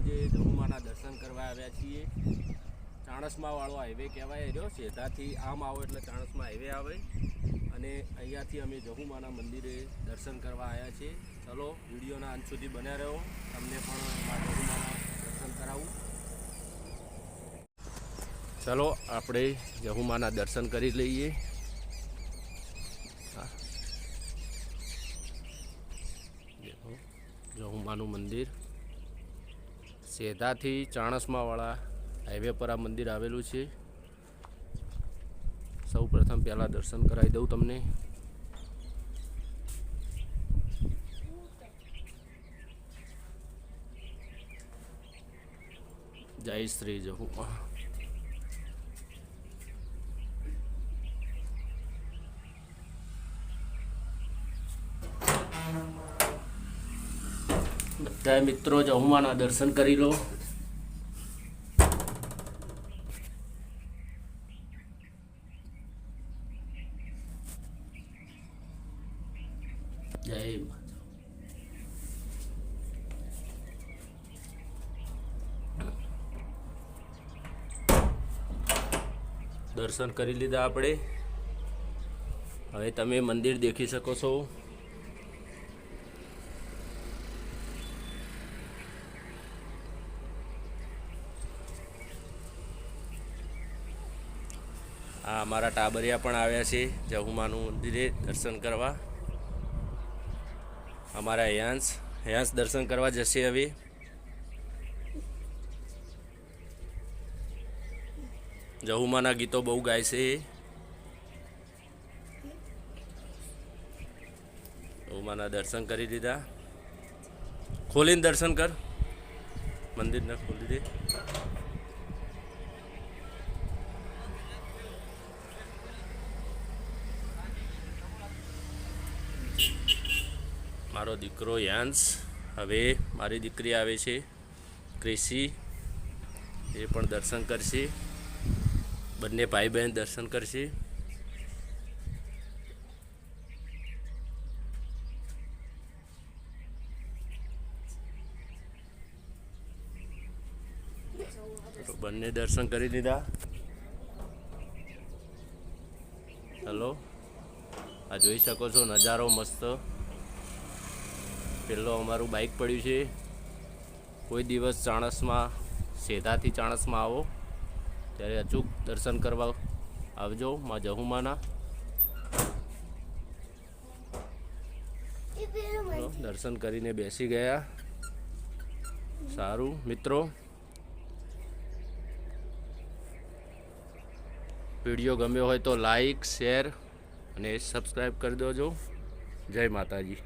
આજે જહુમાના દર્શન કરવા આવ્યા છીએ. ચાણસમા વાળો હાઈવે કહેવાય રહ્યો ત્યાંથી આમ આવો એટલે ચાણસમા હાઈવે આવે. અને અહીંયાથી અમે જહુમાના મંદિરે દર્શન કરવા આવ્યા છીએ. ચલો, વિડીયોના અંત સુધી બન્યા રહ્યો તમને પણ જહુમાના દર્શન કરાવું. ચલો, આપણે જહુમાના દર્શન કરી લઈએ. જહુમાનું મંદિર. સેધાથી ચાણસમાવાળા હાઈવે પર આ મંદિર આવેલું છે. સૌ પ્રથમ પહેલાં દર્શન કરાવી દઉં તમને. જય શ્રી જહુમા બધા મિત્રો જહુમાના દર્શન કરી લો. જય દર્શન કરી લીધા આપણે. હવે તમે મંદિર દેખી શકો છો. આ અમારા ટાબરિયા પણ આવ્યા છે, જહુમાનું મંદિરે દર્શન કરવા. અમારા હેયાંશ હેયાંશ દર્શન કરવા જશે હવે. જહુમાના ગીતો બહુ ગાય છે. જહુમાના દર્શન કરી દીધા. ખોલીને દર્શન કર. મંદિરને ખોલી દે. મારો દીકરો યાન્સ. હવે મારી દીકરી આવે છે, ક્રિશી. એ પણ દર્શન કરશે. બંને ભાઈ બહેન દર્શન કરશે. બંને દર્શન કરી દીધા હલો? આ જોઈ શકો છો, નજારો મસ્ત. પેલો અમારું બાઇક પડ્યું છે. કોઈ દિવસ ચાણસમાં, સેધાથી ચાણસમાં આવો. ત્યારે અચૂક દર્શન કરવા આવજો માં જહુમાના. દર્શન કરીને બેસી ગયા. સારું, મિત્રો. વીડિયો ગમ્યો હોય તો લાઈક શેર અને સબસ્ક્રાઈબ કરી દેજો. જય માતાજી.